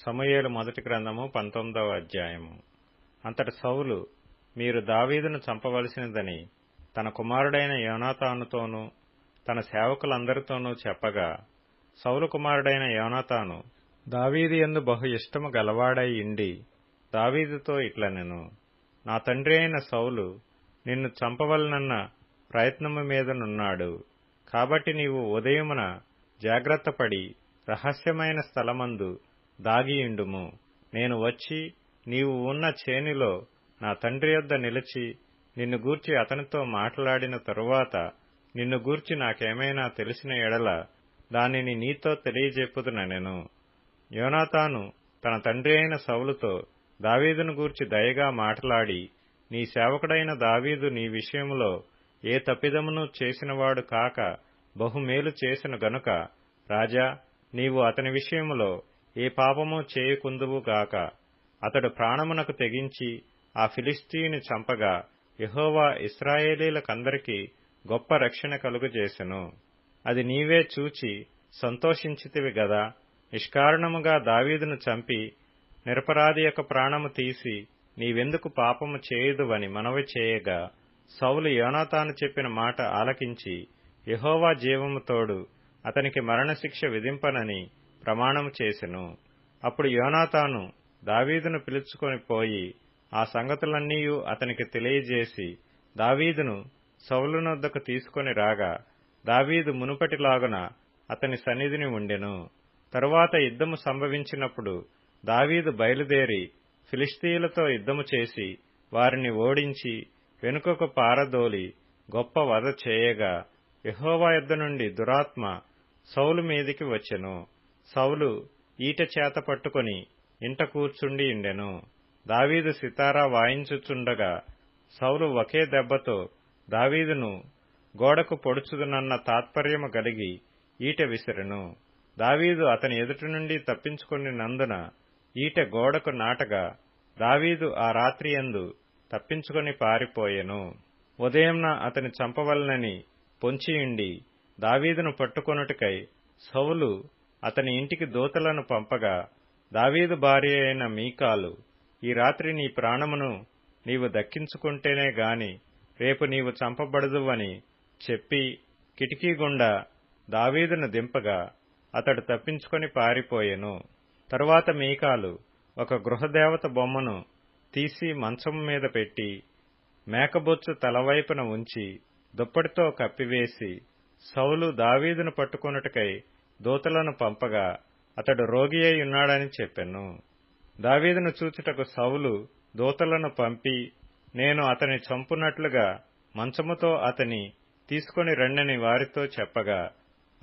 సమూయేలు మొదటి గ్రంథము పంతొమ్మిదవ అధ్యాయము. అంతటి సౌలు మీరు దావీదును చంపవలసినదని తన కుమారుడైన యోనాతానుతోనూ తన సేవకులందరితోనూ చెప్పగా సౌలు కుమారుడైన యోనాతాను దావీదు ఎందు బహు ఇష్టము గలవాడై ఇండి దావీదుతో ఇట్లనెను నా తండ్రి అయిన సౌలు నిన్ను చంపవలనన్న ప్రయత్నము మీదనున్నాడు కాబట్టి నీవు ఉదయమున జాగ్రత్తపడి రహస్యమైన స్థలమందు దాగియుండుము. నేను వచ్చి నీవు ఉన్న చేనిలో నా తండ్రి యొద్ద నిలిచి నిన్ను గూర్చి అతనితో మాట్లాడిన తరువాత నిన్ను గూర్చి నాకేమైనా తెలిసిన ఎడల దానిని నీతో తెలియజెప్పుదునెను యోనాతాను తన తండ్రి అయిన సౌలుతో దావీదును గూర్చి దయగా మాట్లాడి నీ సేవకుడైన దావీదు నీ విషయంలో ఏ తప్పిదమును చేసినవాడు కాక బహుమేలు చేసిన గనుక రాజా నీవు అతని విషయంలో ఏ పాపము చేయకుందువుగాక అతడు ప్రాణమునకు తెగించి ఆ ఫిలిస్తీని చంపగా యహోవా ఇస్రాయేలీలకందరికీ గొప్ప రక్షణ కలుగుజేసెను. అది నీవే చూచి సంతోషించితివి గదా. నిష్కారణముగా దావీదును చంపి నిరపరాధి యొక్క ప్రాణము తీసి నీవెందుకు పాపము చేయుదువని మనవి చేయగా సౌలు యోనాతాను చెప్పిన మాట ఆలకించి యహోవా జీవము తోడు అతనికి మరణశిక్ష విధింపనని ప్రమాణము చేసెను. అప్పుడు యోనాతాను దావీదును పిలుచుకొని పోయి ఆ సంగతులన్నీయూ అతనికి తెలియజేసి దావీదును సౌలునొద్దకు తీసుకొని రాగా దావీదు మునుపటిలాగున అతని సన్నిధిని ఉండెను. తరువాత యుద్ధము సంభవించినప్పుడు దావీదు బయలుదేరి ఫిలిస్తీయులతో యుద్ధము చేసి వారిని ఓడించి వెనుకకు పారదోలి గొప్ప వధ చేయగా యహోవా యుద్ధ నుండి దురాత్మ సౌలు మీదికి వచ్చెను. సౌలు ఈట చేత పట్టుకుని ఇంట కూర్చుండి ఉండెను. దావీదు సితారా వాయించుచుండగా సౌలు ఒకే దెబ్బతో దావీదును గోడకు పొడుచుదునన్న తాత్పర్యము కలిగి ఈట విసిరెను. దావీదు అతని ఎదుటి నుండి తప్పించుకుని నందున ఈట గోడకు నాటగా దావీదు ఆ రాత్రి ఎందు తప్పించుకుని పారిపోయెను. ఉదయంన అతని చంపవలనని పొంచియుండి దావీదును పట్టుకొనుటకై సౌలు అతని ఇంటికి దూతలను పంపగా దావీదు భార్య అయిన మీకాలు ఈ రాత్రి నీ ప్రాణమును నీవు దక్కించుకుంటేనే గాని రేపు నీవు చంపబడదువని చెప్పి కిటికీ గుండా దావీదును దింపగా అతడు తప్పించుకొని పారిపోయెను. తరువాత మీకాలు ఒక గృహదేవత బొమ్మను తీసి మంచం మీద పెట్టి మేకబొచ్చు తలవైపున ఉంచి దుప్పటితో కప్పివేసి సౌలు దావీదును పట్టుకొనుటకై దూతలను పంపగా అతడు రోగి అయి ఉన్నాడని చెప్పెను. దావీదును చూచుటకు సౌలు దూతలను పంపి నేను అతని చంపునట్లుగా మంచముతో అతని తీసుకుని రండని వారితో చెప్పగా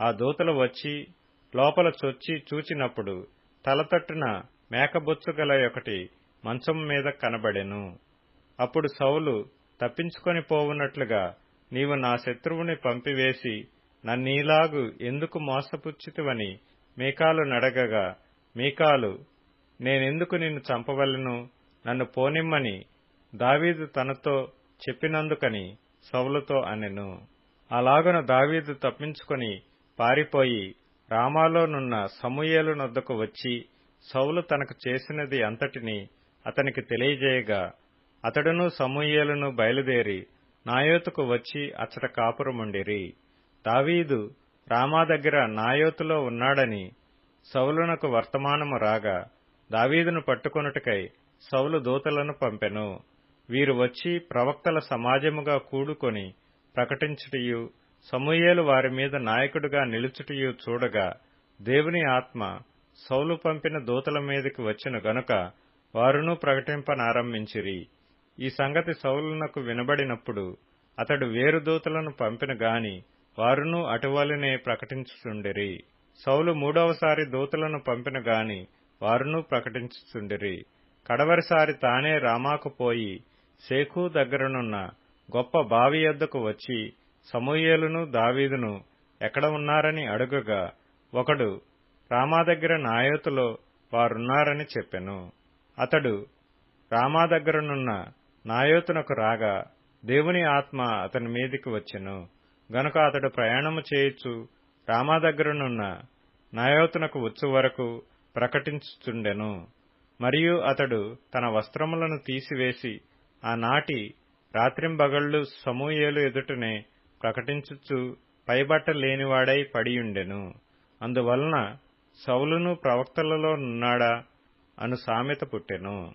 ఆ దూతలు వచ్చి లోపల చొచ్చి చూచినప్పుడు తలతట్టున మేకబొచ్చు గల ఒకటి మంచం మీద కనబడెను. అప్పుడు సౌలు తప్పించుకొని పోవున్నట్లుగా నీవు నా శత్రువుని పంపివేసి నన్నీలాగు ఎందుకు మోసపుచ్చితివని మీకాలు నడగగా మీకాలు నేనెందుకు నిన్ను చంపవలను? నన్ను పోనిమ్మని దావీదు తనతో చెప్పినందుకని సౌలుతో అనెను. అలాగున దావీదు తప్పించుకొని పారిపోయి రామాలోనున్న సమూయేలు నొద్దకు వచ్చి సౌలు తనకు చేసినది అంతటిని అతనికి తెలియజేయగా అతడును సమూయేలును బయలుదేరి నాయోతుకు వచ్చి అచ్చట కాపురముండిరి. దావీదు రామా దగ్గర నాయోతులో ఉన్నాడని సౌలునకు వర్తమానము రాగా దావీదును పట్టుకొనుటకై సౌలు దూతలను పంపెను. వీరు వచ్చి ప్రవక్తల సమాజముగా కూడుకొని ప్రకటించుటయు సమూయేలు వారి మీద నాయకుడుగా నిలుచుటయు చూడగా దేవుని ఆత్మ సౌలు పంపిన దూతల మీదకి వచ్చిన గనుక వారును ప్రకటింపనారంభించిరి. ఈ సంగతి సౌలునకు వినబడినప్పుడు అతడు వేరు దూతలను పంపిన గాని వారును అటువలనే ప్రకటించుచుండిరి. సౌలు మూడవసారి దూతలను పంపిన గాని వారును ప్రకటించుచుండిరి. కడవరిసారి తానే రామాకు పోయి శేఖు దగ్గరనున్న గొప్ప బావి యొద్దకు వచ్చి సమూయేలును దావీదును ఎక్కడ ఉన్నారని అడుగగా ఒకడు రామా దగ్గర నాయోతులో వారున్నారని చెప్పెను. అతడు రామా దగ్గరనున్న నాయోతునకు రాగా దేవుని ఆత్మ అతని మీదికి వచ్చెను. గనుక అతడు ప్రయాణము చేయుచు రామా దగ్గరనున్న నాయోతునకు వచ్చు వరకు ప్రకటించుచుండెను. మరియు అతడు తన వస్త్రములను తీసివేసి ఆనాటి రాత్రింబగళ్ళు సమూయేలు ఎదుటనే ప్రకటించుచు పైబట్ట లేనివాడై పడియుండెను. అందువలన సౌలును ప్రవక్తలలో నున్నాడా అను సామెత పుట్టెను.